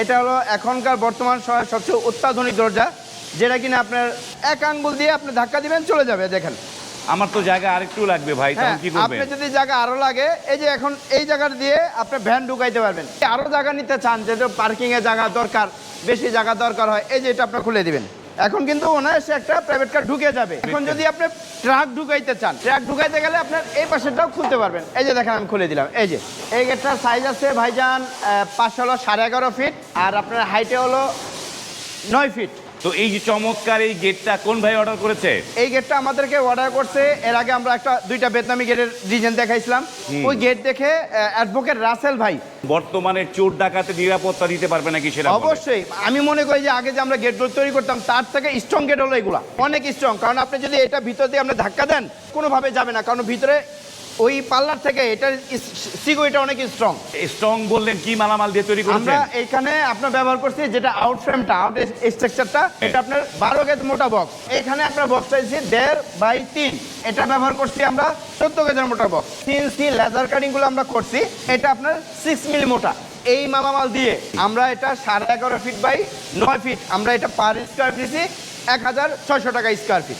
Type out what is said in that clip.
এটা হলো এখনকার বর্তমান সময়ের সবচেয়ে অত্যাধুনিক দরজা যেটা কিনা আপনার এক আঙ্গুল দিয়ে আপনি ধাক্কা দিবেন চলে যাবে দেখেন। আমার তো জায়গা আরেকটু লাগবে ভাই হ্যাঁ তখন কি করবে আপনি যদি জায়গা আরও লাগে এই যে এখন এই জায়গা দিয়ে আপনি ভ্যান ঢুকাইতে পারবেন। আরও জায়গা নিতে চান যেহেতু পার্কিং এর জায়গা দরকার বেশি জায়গা দরকার হয় এই যে এটা আপনি খুলে দিবেন। এখন কিন্তু অনায়াসে একটা প্রাইভেট কার ঢুকে যাবে। এখন যদি আপনি ট্রাক ঢুকাইতে চান ট্রাক ঢুকাইতে গেলে আপনার এই পাশেরটাও খুলতে পারবেন। এই যে দেখেন, আমি খুলে দিলাম। এই যে, এই গেটটার সাইজ আছে ভাইজান পাঁচশো হলো সাড়ে এগারো ফিট আর আপনার হাইটে হলো নয় ফিট তো এই যে চমৎকার এই গেটটা কোন ভাই অর্ডার করেছে? এই গেটটা আমাদেরকে অর্ডার করছে। এর আগে আমরা একটা দুইটা বেতনামি গেটের ডিজাইন দেখাইছিলাম। ওই গেট দেখে অ্যাডভোকেট রাসেল ভাই। বর্তমানে চোর ডাকাতে নিরাপত্তা দিতে পারবে নাকি সেটা অবশ্যই। আমি মনে করি যে আগে যে আমরা গেটগুলো তৈরি করতাম তার থেকে স্ট্রং গেট হলো এগুলা। অনেক স্ট্রং কারণ আপনি যদি এটা ভিতর দিয়ে আপনি ধাক্কা দেন কোনোভাবে যাবে না। কারণ ভিতরে ওই পাল্লার থেকে এটার সিকিউরিটি অনেক স্ট্রং স্ট্রং বললেন কি মালামাল দিয়ে তৈরি আমরা এখানে আপনার ব্যবহার করছি যেটা আউট ফ্রেমটা আউট স্ট্রাকচারটা এটা আপনার বারো গেজ মোটা বক্স এখানে আপনার বক্স চাইছি দেড় বাই তিন। এটা ব্যবহার করছি আমরা চোদ্দ গেজের মোটা বক্স সিএনসি লেজার কাটিংগুলো আমরা করছি এটা আপনার সিক্স মিলি মোটা। এই মালামাল দিয়ে আমরা এটা সাড়ে এগারো ফিট বাই নয় ফিট আমরা এটা পার স্কোয়ার ফিট এক হাজার ছয়শো টাকা স্কোয়ার ফিট